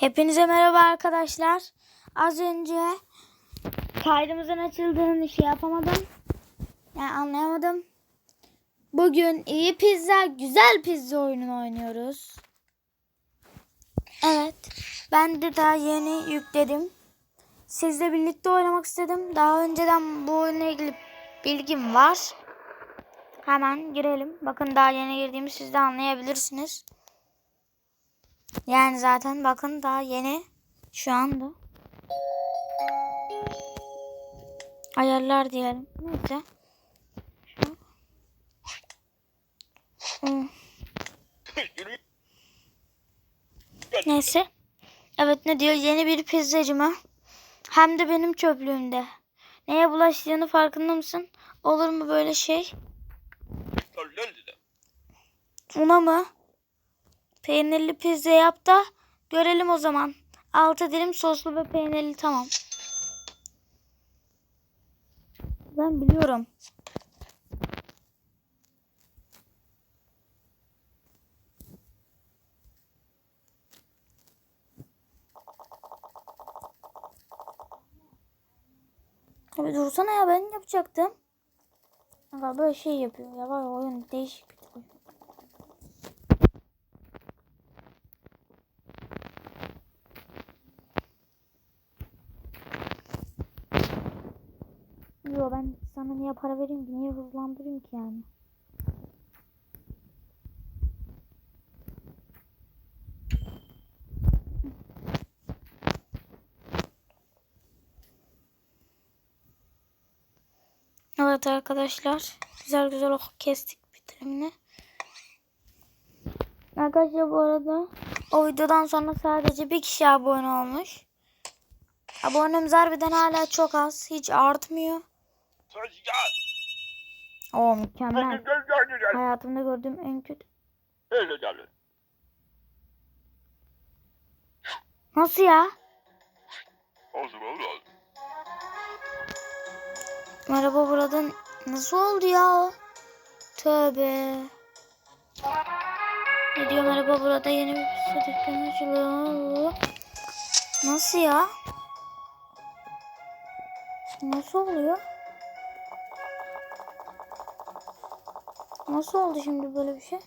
Hepinize merhaba arkadaşlar. Az önce kaydımızın açıldığını şey yapamadım. Yani anlayamadım. Bugün iyi pizza, güzel pizza oyununu oynuyoruz. Evet. Ben de daha yeni yükledim. Sizle birlikte oynamak istedim. Daha önceden bu oyunla ilgili bilgim var. Hemen girelim. Bakın daha yeni girdiğimi siz de anlayabilirsiniz. Yani zaten bakın daha yeni şu anda. Ayarlar diyelim. Neyse. Şu. Neyse. Evet ne diyor? Yeni bir pizzacı mı? Hem de benim çöplüğümde. Neye bulaştığını farkında mısın? Olur mu böyle şey? Una mı? Peynirli pizza yap da görelim o zaman. Altı dilim soslu ve peynirli tamam. Ben biliyorum. Abi dursana ya ben yapacaktım. Böyle şey yapıyor ya var oyun değişik ben sana niye para vereyim ki? Niye hızlandırayım ki yani? Evet arkadaşlar. Güzel güzel ok kestik bitirimini. Arkadaşlar bu arada o videodan sonra sadece bir kişi abone olmuş. Abonemiz harbiden hala çok az. Hiç artmıyor. O mükemmel. Hayatımda gördüğüm en kötü. Nasıl ya? Merhaba buradan nasıl oldu ya? Tövbe. Ne diyor merhaba burada yeni bir pizza dükkanı açılıyor. Nasıl ya? Nasıl oluyor? Nasıl oldu şimdi böyle bir şey?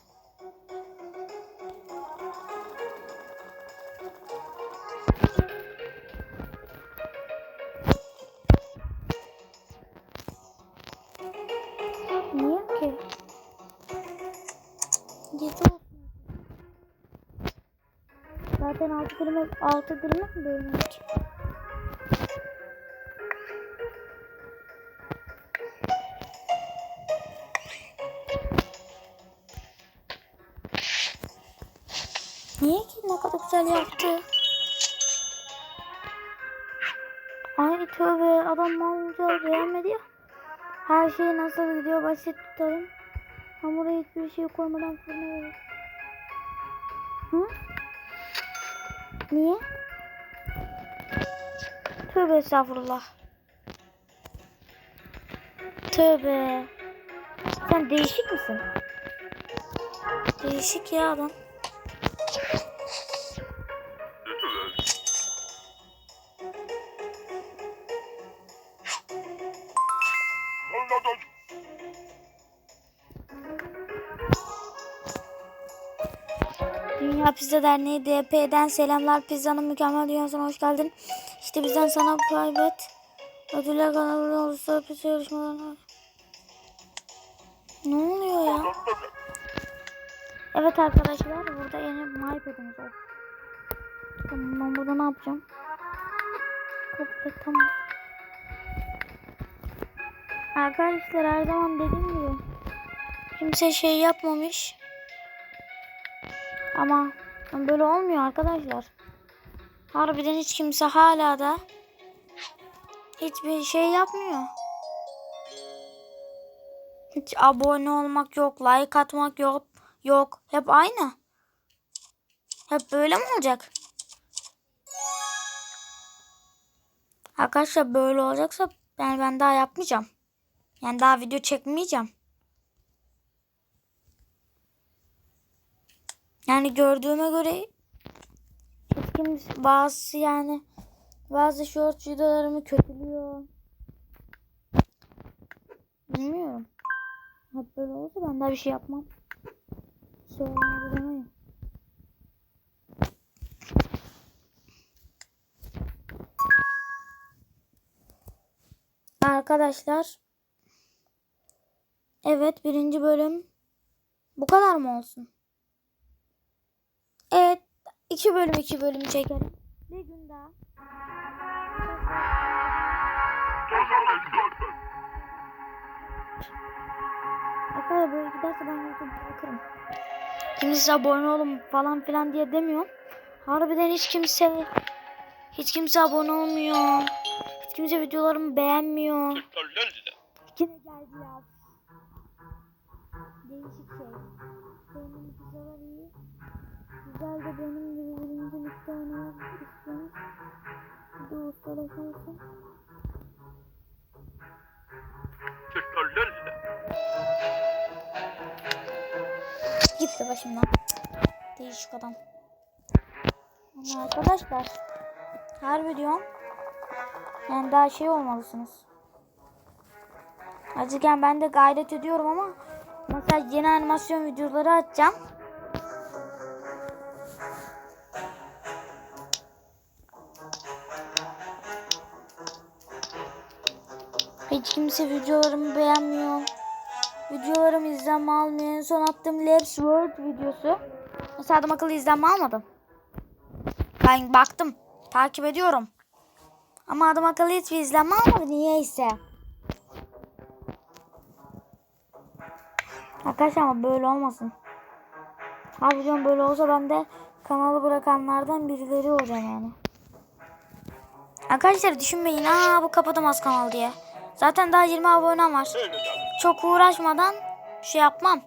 Niye ki? Gece. Zaten altı dilime, altı dilime mi bölünüyor ne kadar güzel yaptı? Ay tövbe adam malca beğenmedi ya. Her şey nasıl gidiyor basit tutalım. Hamura hiçbir şey koymadan fırına verir. Hı? Niye? Tövbe estağfurullah. Tövbe. Sen değişik misin? Değişik ya adam. Dünya Pizza Derneği DP'den selamlar. Pizzanın mükemmel dünyasına hoş geldin. İşte bizden sana private ödüller kanalı olursa pizza yarışmalarına. Ne oluyor ya? Evet arkadaşlar burada yeni MyPad'imiz var. Tamam ben burada ne yapacağım? Et tamam. Arkadaşlar her zaman dediğim gibi kimse şey yapmamış. Ama böyle olmuyor arkadaşlar. Harbiden hiç kimse hala da hiçbir şey yapmıyor. Hiç abone olmak yok, like atmak yok, yok. Hep aynı. Hep böyle mi olacak? Arkadaşlar böyle olacaksa ben ben daha yapmayacağım. Yani daha video çekmeyeceğim. Yani gördüğüme göre kim bazı yani bazı short videolarımı kötülüyor. Bilmiyorum. Hep böyle olsa ben daha bir şey yapmam. Demeyin. Arkadaşlar. Evet birinci bölüm bu kadar mı olsun? Evet iki bölüm iki bölüm çekelim. Bir gün daha. Arkadaşlar böyle giderse ben YouTube bırakırım. Kimse abone olun falan filan diye demiyorum. Harbiden hiç kimse hiç kimse abone olmuyor. Hiç kimse videolarımı beğenmiyor. Gitti başımdan. Değişik adam. Ama arkadaşlar. Harbi diyorum. Yani daha şey olmalısınız. Acıken ben de gayret ediyorum ama mesela yeni animasyon videoları atacağım. Hiç kimse videolarımı beğenmiyor. Videolarım izlenme almıyor. Son attığım Labs World videosu. Mesela adam akıllı izlenme almadım. Ben baktım. Takip ediyorum. Ama adam akıllı hiçbir izlenme almadı. Niyeyse. Arkadaşlar ama böyle olmasın. Diyorum böyle olsa ben de kanalı bırakanlardan birileri olacağım yani. Arkadaşlar düşünmeyin. Aa bu kapatamaz kanal diye. Zaten daha 20 abonem var. Çok uğraşmadan şey yapmam.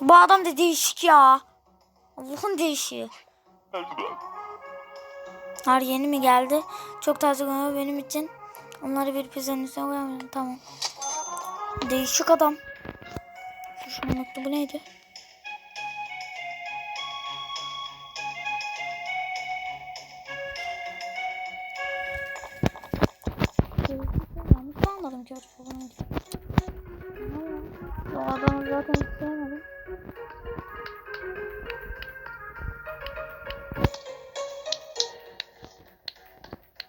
Bu adam da değişik ya. Allah'ın değişiği. Har yeni mi geldi? Çok taze görünüyor benim için. Onları bir pizzanın üstüne koyamıyorum. Tamam. Değişik adam. Şu mektubu neydi? Artık bunu? Bu adamı zaten hiç sevmedim.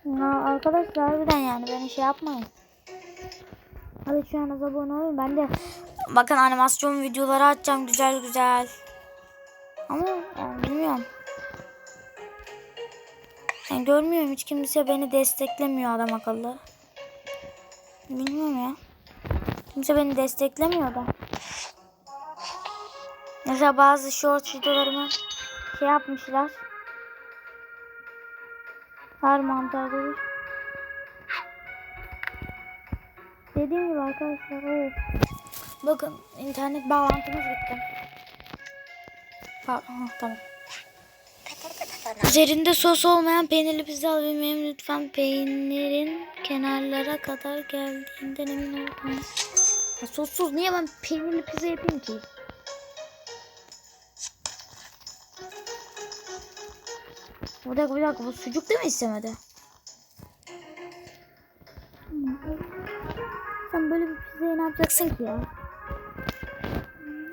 Ya arkadaşlar harbiden yani beni şey yapmayın. Hadi şu an abone olun. Ben de bakın animasyon videoları atacağım güzel güzel. Ama yani bilmiyorum. Yani görmüyorum hiç kimse beni desteklemiyor adam akıllı. Bilmiyorum ya. Kimse beni desteklemiyor da. Mesela bazı short videolarımı şey yapmışlar. Her mantar görür. Dediğim gibi arkadaşlar evet. Bakın internet bağlantımız bitti. Pardon ha, tamam. Üzerinde sos olmayan peynirli pizza alabilmeyim lütfen peynirin kenarlara kadar geldiğinden emin olun. Ya sossuz niye ben peynirli pizza yapayım ki? Bir dakika bir dakika bu sucuk da mı istemedi? Sen böyle bir pizzayı ne yapacaksın ki ya?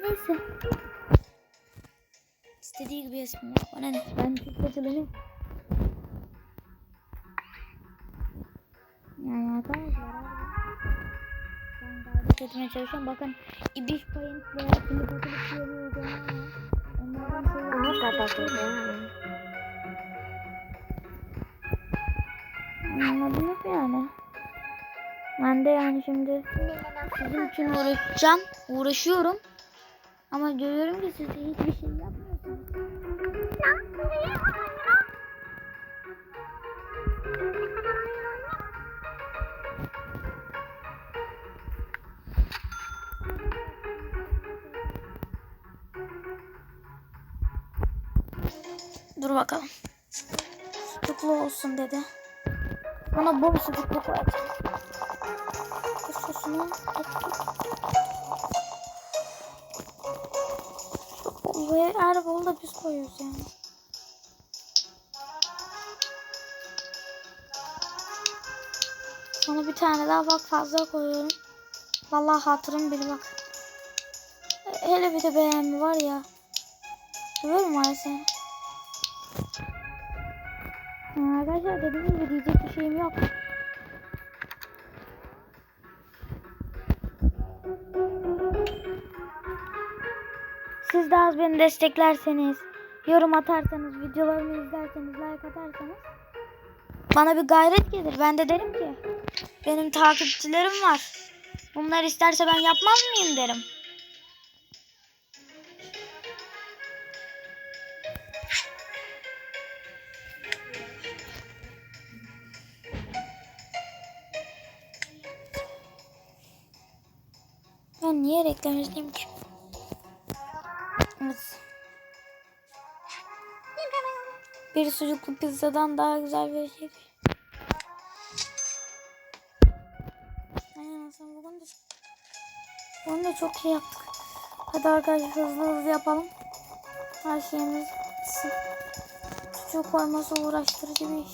Neyse. İstediği gibi yesin ya. Bana ne? Ben pizzacı benim. Yani arkadaşlar. Ben gayret etmeye çalışıyorum. Bakın ibiş payın veya şimdi bakılıp diye bir uygulama var. Onlardan şey Ama kapatıldı. Anladınız yani. Ben de yani şimdi sizin için uğraşacağım. Uğraşıyorum. Ama görüyorum ki siz hiçbir şey yapmıyorsunuz. Bakalım. Sucuklu olsun dedi. Bana bol sucuklu koyacak. Bu sosunu Ve her bolu da biz koyuyoruz yani. Sonra bir tane daha bak fazla koyuyorum. Vallahi hatırım bir bak. Hele bir de beğenme var ya. Seviyorum var seni. Arkadaşlar dediğim gibi diyecek bir şeyim yok. Siz de az beni desteklerseniz, yorum atarsanız, videolarımı izlerseniz, like atarsanız bana bir gayret gelir. Ben de derim ki benim takipçilerim var. Bunlar isterse ben yapmaz mıyım derim. Niye reklam izleyeyim ki? Bir sucuklu pizzadan daha güzel bir şey. Aynen Hasan bugün de, bugün de çok şey yaptık. Hadi arkadaşlar hızlı hızlı yapalım. Her şeyimiz. Sucuk koyması uğraştırıcı bir iş.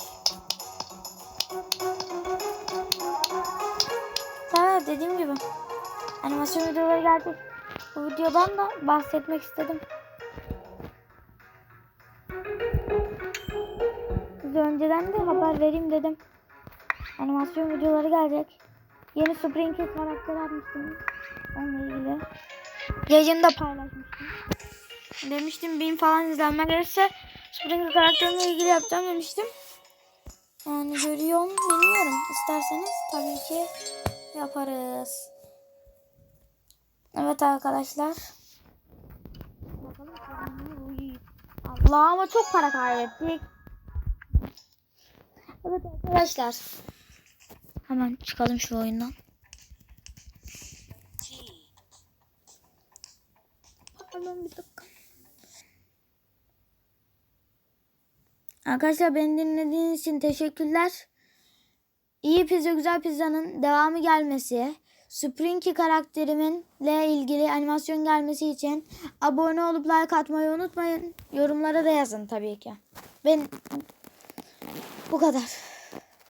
Evet dediğim gibi animasyon videoları geldi. Bu videodan da bahsetmek istedim. Size önceden de haber vereyim dedim. Animasyon videoları gelecek. Yeni Sprinkle karakteri atmıştım. Onunla ilgili. Yayında paylaşmıştım. Demiştim bin falan izlenme gelirse Sprinkle karakterimle ilgili yapacağım demiştim. Yani görüyor mu bilmiyorum. İsterseniz tabii ki yaparız. Evet arkadaşlar. Allah ama çok para kaybettik. Evet arkadaşlar. Hemen çıkalım şu oyundan. Hemen bir dakika. Arkadaşlar beni dinlediğiniz için teşekkürler. İyi Pizza Güzel Pizza'nın devamı gelmesi, Sprinky karakterimin ile ilgili animasyon gelmesi için abone olup like atmayı unutmayın. Yorumlara da yazın tabii ki. Ben bu kadar.